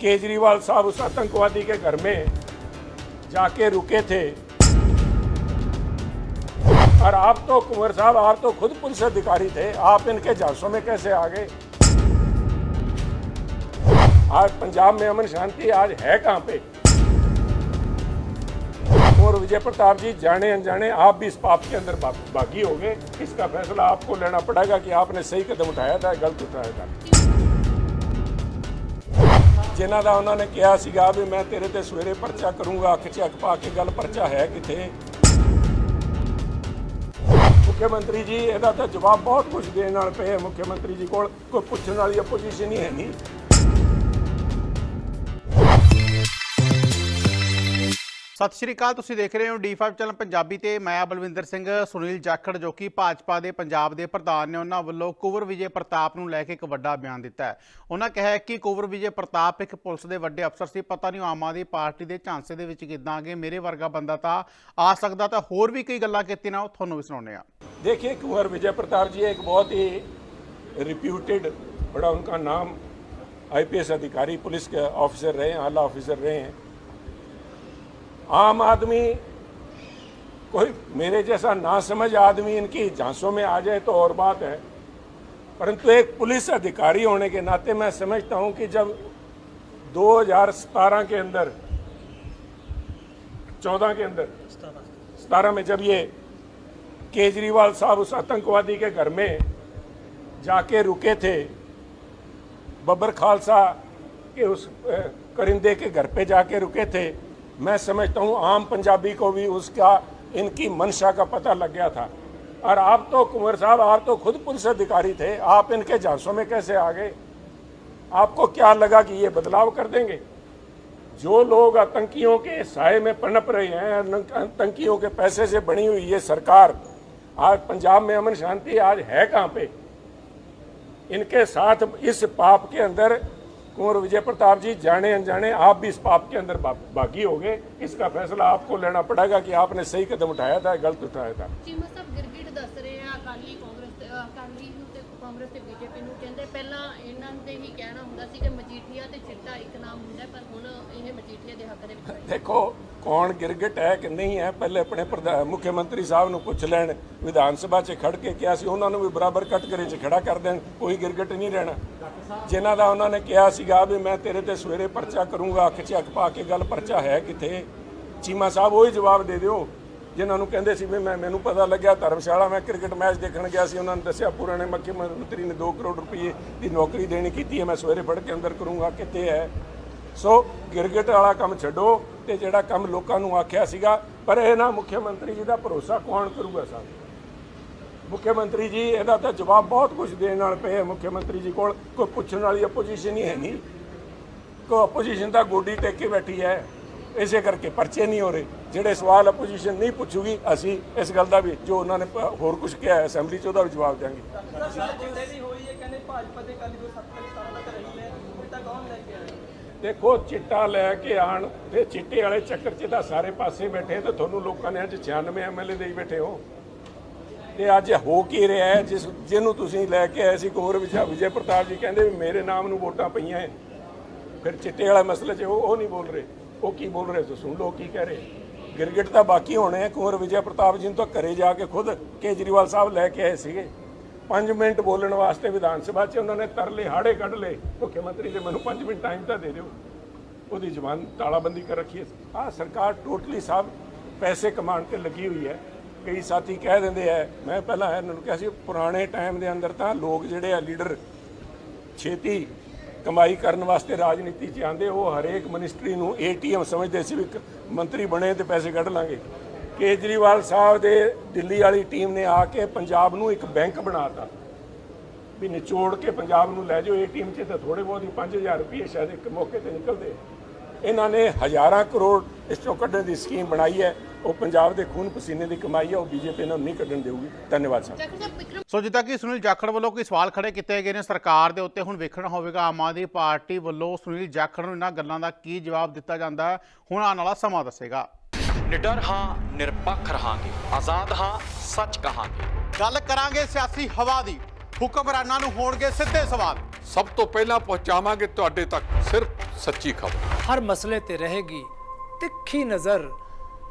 केजरीवाल साहब उस आतंकवादी के घर में जाके रुके थे। और आप तो कुंवर साहब, आप तो खुद पुलिस अधिकारी थे। आप इनके झांसों में कैसे आ गए? आज पंजाब में अमन शांति आज है कहाँ पे? और विजय प्रताप जी, जाने अनजाने आप भी इस पाप के अंदर बागी हो गए इसका फैसला आपको लेना पड़ेगा कि आपने सही कदम उठाया था गलत उठाया था। ਜਿਨ੍ਹਾਂ ਦਾ ਉਹਨਾਂ ਨੇ ਕਿਹਾ ਸੀਗਾ ਵੀ ਮੈਂ ਤੇਰੇ ਤੇ ਸਵੇਰੇ ਪਰਚਾ ਕਰੂੰਗਾ, ਅੱਖ 'ਚ ਅੱਖ ਪਾ ਕੇ ਗੱਲ ਪਰਚਾ ਹੈ ਕਿੱਥੇ? ਮੁੱਖ ਮੰਤਰੀ ਜੀ, ਇਹਦਾ ਤਾਂ ਜਵਾਬ ਬਹੁਤ ਕੁਝ ਦੇਣ ਨਾਲ ਪਏ ਮੁੱਖ ਮੰਤਰੀ ਜੀ ਕੋਲ। ਕੋਈ ਪੁੱਛਣ ਵਾਲੀ ਆਪੋਜੀਸ਼ਨ ਹੀ ਹੈ ਨਹੀਂ। ਸਤਿ ਸ਼੍ਰੀ ਅਕਾਲ ਤੁਸੀਂ ਦੇਖ ਰਹੇ ਹੋ D5 ਚੈਨਲ ਪੰਜਾਬੀ ਤੇ ਮੈਂ ਬਲਵਿੰਦਰ ਸਿੰਘ ਸੁਨੀਲ ਜਾਖੜ ਜੋ ਕਿ ਭਾਜਪਾ ਦੇ ਪੰਜਾਬ ਦੇ ਪ੍ਰਧਾਨ ਨੇ ਉਹਨਾਂ ਵੱਲੋਂ ਕੁਵਰ ਵਿਜੇ ਪ੍ਰਤਾਪ ਨੂੰ ਲੈ ਕੇ ਇੱਕ ਵੱਡਾ ਬਿਆਨ ਦਿੱਤਾ ਹੈ ਉਹਨਾਂ ਕਿਹਾ ਹੈ ਕਿ ਕੁਵਰ ਵਿਜੇ ਪ੍ਰਤਾਪ ਇੱਕ ਪੁਲਿਸ ਦੇ ਵੱਡੇ ਅਫਸਰ ਸੀ ਪਤਾ ਨਹੀਂ ਉਹ ਆਮ ਆਦਮੀ ਪਾਰਟੀ ਦੇ ਝਾਂਸੇ ਦੇ ਵਿੱਚ ਕਿੱਦਾਂ ਆ ਗਏ ਮੇਰੇ ਵਰਗਾ ਬੰਦਾ ਤਾਂ ਆ ਸਕਦਾ ਤਾਂ ਹੋਰ ਵੀ ਕਈ ਗੱਲਾਂ ਕੀਤੀਆਂ ਨਾ ਉਹ ਤੁਹਾਨੂੰ ਵੀ ਸੁਣਾਉਂਦੇ ਆ देखिए कुंवर विजय प्रताप जी एक बहुत ही रिप्यूटेड बड़ा उनका नाम आईपीएस अधिकारी पुलिस के ऑफिसर रहे हैं आला ऑफिसर रहे हैं आम आदमी, कोई मेरे जैसा ना समझ आदमी इनकी झांसों में आ जाए तो और बात है। परंतु एक पुलिस अधिकारी होने के नाते मैं समझता हूँ कि जब 2017 के अंदर 14 के अंदर 17 में जब ये केजरीवाल साहब उस आतंकवादी के घर में जाके रुके थे बबर खालसा के उस करिंदे के घर पे जाके रुके थे मैं समझता हूँ आम पंजाबी को भी उसका, इनकी मंशा का पता लग गया था। और आप तो कुंवर साहब, आप तो खुद पुलिस अधिकारी थे, आप इनके झांसों में कैसे आ गए? आपको क्या लगा कि ये बदलाव कर देंगे? जो लोग आतंकियों के साय में पनप रहे हैं आतंकियों के पैसे से बनी हुई ये सरकार, आज पंजाब में अमन शांति आज है कहाँ पे? इनके साथ इस पाप के अंदर कुंवर विजय प्रताप जी जाने अनजाने आप भी इस पाप के अंदर बा, बागी हो गए इसका फैसला आपको लेना पड़ेगा कि आपने सही कदम उठाया था गलत उठाया था ਕਾਂਗਰਸ ਨੂੰ ਤੇ ਕਾਂਗਰਸ ਤੇ ਬੀਜੇਪੀ ਨੂੰ ਕਹਿੰਦੇ ਪਹਿਲਾਂ ਇਹਨਾਂ ਦੇ ਹੀ ਕਹਿਣਾ ਹੁੰਦਾ ਸੀ ਕਿ ਮਜੀਠੀਆ ਤੇ ਚਿੱਟਾ ਇੱਕ ਨਾਮ ਹੁੰਦਾ ਪਰ ਹੁਣ ਇਹ ਮਜੀਠੀਆ ਦੇ ਹੱਕ ਦੇ ਵਿੱਚ ਦੇਖੋ ਕੌਣ ਗਿਰਗਟ ਹੈ ਕਿ ਨਹੀਂ ਹੈ ਪਹਿਲੇ ਆਪਣੇ ਪ੍ਰਧਾਨ ਮੁੱਖ ਮੰਤਰੀ ਸਾਹਿਬ ਨੂੰ ਪੁੱਛ ਲੈਣ ਵਿਧਾਨ ਸਭਾ 'ਚ ਖੜ ਕੇ ਕਿਹਾ ਸੀ ਉਹਨਾਂ ਨੂੰ ਵੀ ਬਰਾਬਰ ਕਟਕਰੇ 'ਚ ਖੜਾ ਕਰ ਦੇਣ ਕੋਈ ਗਿਰਗਟ ਨਹੀਂ ਰਹਿਣਾ। ਜਿਨ੍ਹਾਂ ਦਾ ਉਹਨਾਂ ਨੇ ਕਿਹਾ ਸੀਗਾ ਵੀ ਮੈਂ ਤੇਰੇ ਤੇ ਸਵੇਰੇ ਪਰਚਾ ਕਰੂੰਗਾ ਅੱਖ 'ਚ ਅੱਖ ਪਾ ਕੇ ਗੱਲ ਪਰਚਾ ਹੈ ਕਿੱਥੇ? ਚੀਮਾ ਸਾਹਿਬ ਉਹੀ ਜਵਾਬ ਦੇ ਦਿਓ। ਜਿਨ੍ਹਾਂ ਨੂੰ ਕਹਿੰਦੇ ਸੀ ਵੀ ਮੈਂ ਮੈਨੂੰ ਪਤਾ ਲੱਗਿਆ ਧਰਮਸ਼ਾਲਾ ਮੈਂ ਕ੍ਰਿਕਟ ਮੈਚ ਦੇਖਣ ਗਿਆ ਸੀ, ਉਹਨਾਂ ਨੇ ਦੱਸਿਆ ਪੁਰਾਣੇ ਮੁੱਖ ਮੰਤਰੀ ਨੇ 2 ਕਰੋੜ ਰੁਪਏ ਦੀ ਨੌਕਰੀ ਦੇਣੀ ਕੀਤੀ ਹੈ, ਮੈਂ ਸਵੇਰੇ ਫੜ ਕੇ ਅੰਦਰ ਕਰੂੰਗਾ ਕਿੱਥੇ ਹੈ। ਸੋ ਕ੍ਰਿਕਟ ਵਾਲਾ ਕੰਮ ਛੱਡੋ ਤੇ ਜਿਹੜਾ ਕੰਮ ਲੋਕਾਂ ਨੂੰ ਆਖਿਆ ਸੀਗਾ, ਪਰ ਇਹ ਨਾ ਮੁੱਖ ਮੰਤਰੀ ਜੀ ਦਾ ਭਰੋਸਾ ਕੌਣ ਕਰੂਗਾ ਸਾਹਿਬ ਮੁੱਖ ਮੰਤਰੀ ਜੀ, ਇਹਦਾ ਤਾਂ ਜਵਾਬ ਬਹੁਤ ਕੁਝ ਦੇਣ ਨਾਲ ਪਏ ਹੈ ਮੁੱਖ ਮੰਤਰੀ ਜੀ ਕੋਲ, ਕੋਈ ਪੁੱਛਣ ਵਾਲੀ ਆਪੋਜੀਸ਼ਨ ਹੀ ਹੈ ਨਹੀਂ। ਕੋਈ ਆਪੋਜੀਸ਼ਨ ਤਾਂ ਗੋਡੀ ਟੇਕ ਕੇ ਬੈਠੀ ਹੈ, ਇਸੇ ਕਰਕੇ ਪਰਚੇ ਨਹੀਂ ਹੋ ਰਹੇ। ਜਿਹੜੇ ਸਵਾਲ ਆਪੋਜੀਸ਼ਨ ਨਹੀਂ ਪੁੱਛੂਗੀ, ਅਸੀਂ ਇਸ ਗੱਲ ਦਾ ਵੀ ਜੋ ਉਹਨਾਂ ਨੇ ਹੋਰ ਕੁਝ ਕਿਹਾ ਅਸੈਂਬਲੀ 'ਚ, ਉਹਦਾ ਵੀ ਜਵਾਬ ਦਿਆਂਗੇ। ਦੇਖੋ, ਚਿੱਟਾ ਲੈ ਕੇ ਆਣ ਤੇ ਚਿੱਟੇ ਵਾਲੇ ਚੱਕਰ 'ਚ ਤਾਂ ਸਾਰੇ ਪਾਸੇ ਬੈਠੇ ਤੇ ਤੁਹਾਨੂੰ ਲੋਕਾਂ ਨੇ ਅੱਜ 96 ਐਮਐਲਏ ਦੇਈ ਬੈਠੇ ਹੋ। ਤੇ ਅੱਜ ਹੋ ਕੀ ਰਿਹਾ ਹੈ? ਜਿਸ, ਜਿਹਨੂੰ ਤੁਸੀਂ ਲੈ ਕੇ ਆਏ ਸੀ ਕੋਰ ਵਿਜੇ ਵਿਜੇ ਪ੍ਰਤਾਪ ਜੀ ਕਹਿੰਦੇ ਵੀ ਮੇਰੇ ਨਾਮ ਨੂੰ ਵੋਟਾਂ ਪਈਆਂ ਹੈ। ਫਿਰ ਚਿੱਟੇ ਵਾਲਾ ਮਸਲੇ 'ਚ ਉਹ ਉਹ ਨਹੀਂ ਬੋਲ ਰਹੇ। ਉਹ ਕੀ ਬੋਲ ਰਹੇ? ਤੁਸੀਂ ਸੁਣ ਲਓ ਕੀ ਕਹਿ ਰਹੇ। ਕ੍ਰਿਕਟ ਤਾਂ ਬਾਕੀ ਹੋਣੇ ਆ। ਕੁੰਵਰ ਵਿਜੇ ਪ੍ਰਤਾਪ ਜੀ ਨੂੰ ਤਾਂ ਘਰੇ ਜਾ ਕੇ ਖੁਦ ਕੇਜਰੀਵਾਲ ਸਾਹਿਬ ਲੈ ਕੇ ਆਏ ਸੀਗੇ। 5 ਮਿੰਟ ਬੋਲਣ ਵਾਸਤੇ ਵਿਧਾਨ ਸਭਾ 'ਚ ਉਹਨਾਂ ਨੇ ਤਰਲੇ, ਹਾੜੇ ਕੱਢ ਲਏ। ਮੁੱਖ ਮੰਤਰੀ ਦੇ ਮੈਨੂੰ 5 ਮਿੰਟ ਟਾਈਮ ਤਾਂ ਦੇ ਦਿਓ। ਉਹਦੀ ਜ਼ਬਾਨ ਤਾਲਾਬੰਦੀ ਕਰ ਰੱਖੀ ਹੈ। ਆ ਸਰਕਾਰ ਟੋਟਲੀ ਸਾਹਿਬ ਪੈਸੇ ਕਮਾਉਣ ਤੇ ਲੱਗੀ ਹੋਈ ਹੈ। ਕਈ ਸਾਥੀ ਕਹਿ ਦਿੰਦੇ ਆ, ਮੈਂ ਪਹਿਲਾਂ ਇਹਨਾਂ ਨੂੰ ਕਿਹਾ ਸੀ, ਪੁਰਾਣੇ ਟਾਈਮ ਦੇ ਅੰਦਰ ਤਾਂ ਲੋਕ ਜਿਹੜੇ ਆ, ਲੀਡਰ, ਛੇਤੀ ਕਮਾਈ ਕਰਨ ਵਾਸਤੇ ਰਾਜਨੀਤੀ 'ਚ ਆਂਦੇ ਉਹ ਹਰੇਕ ਮਿਨਿਸਟਰੀ ਨੂੰ ਏਟੀਐਮ ਸਮਝਦੇ ਸੀ ਵੀ ਇੱਕ ਮੰਤਰੀ ਬਣੇ ਤੇ ਪੈਸੇ ਕੱਢ ਲਾਂਗੇ। ਕੇਜਰੀਵਾਲ ਸਾਹਿਬ ਦੇ ਦਿੱਲੀ ਵਾਲੀ ਟੀਮ ਨੇ ਆ ਕੇ ਪੰਜਾਬ ਨੂੰ ਇੱਕ ਬੈਂਕ ਬਣਾਤਾ। ਵੀ ਨਿਚੋੜ ਕੇ ਪੰਜਾਬ ਨੂੰ ਲੈ ਜਾਓ ਏਟੀਐਮ 'ਚ ਤਾਂ ਥੋੜੇ ਬਹੁਤ ਹੀ 5000 ਰੁਪਏ ਸ਼ਾਇਦ ਇੱਕ ਮੌਕੇ ਤੇ ਨਿਕਲਦੇ। ਇਹਨਾਂ ਨੇ ਹਜ਼ਾਰਾਂ ਕਰੋੜ ਇਸ ਤੋਂ ਕੱਢਣ ਦੀ ਸਕੀਮ ਬਣਾਈ ਹੈ। ਉਹ ਪੰਜਾਬ ਦੇ ਖੂਨ ਪਸੀਨੇ ਦੀ ਕਮਾਈ ਹੈ ਉਹ ਬੀਜੇਪੀ ਨੂੰ ਨਹੀਂ ਕੱਢਣ ਦੇਊਗੀ। ਧੰਨਵਾਦ ਸਾਹਿਬ ਜਾਖੜ ਸਾਹਿਬ ਵਿਕਰਮ ਸੋ ਜਿੱਦਾਂ ਕਿ ਸੁਨੀਲ ਜਾਖੜ ਵੱਲੋਂ ਕੋਈ ਸਵਾਲ ਖੜੇ ਕੀਤੇ ਗਏ ਨੇ ਸਰਕਾਰ ਦੇ ਉੱਤੇ ਹੁਣ ਵੇਖਣਾ ਹੋਵੇਗਾ ਆਮ ਆਦਮੀ ਪਾਰਟੀ ਵੱਲੋਂ ਸੁਨੀਲ ਜਾਖੜ ਨੂੰ ਇਹਨਾਂ ਗੱਲਾਂ ਦਾ ਕੀ ਜਵਾਬ ਦਿੱਤਾ ਜਾਂਦਾ ਹੁਣ ਆਉਣ ਵਾਲਾ ਸਮਾਂ ਦੱਸੇਗਾ। ਨਿਡਰ ਹਾਂ ਨਿਰਪੱਖ ਰਹਾਂਗੇ ਆਜ਼ਾਦ ਹਾਂ ਸੱਚ ਕਹਾਂਗੇ। ਗੱਲ ਕਰਾਂਗੇ ਸਿਆਸੀ ਹਵਾ ਦੀ ਹੁਕਮਰਾਨਾਂ ਨੂੰ ਹੋਣਗੇ ਸਿੱਧੇ ਸਵਾਲ। ਸਭ ਤੋਂ ਪਹਿਲਾਂ ਪਹੁੰਚਾਵਾਂਗੇ ਤੁਹਾਡੇ ਤੱਕ ਸਿਰਫ ਸੱਚੀ ਖਬਰ। ਹਰ ਮਸਲੇ ਤੇ ਰਹੇਗੀ ਤਿੱਖੀ ਨਜ਼ਰ।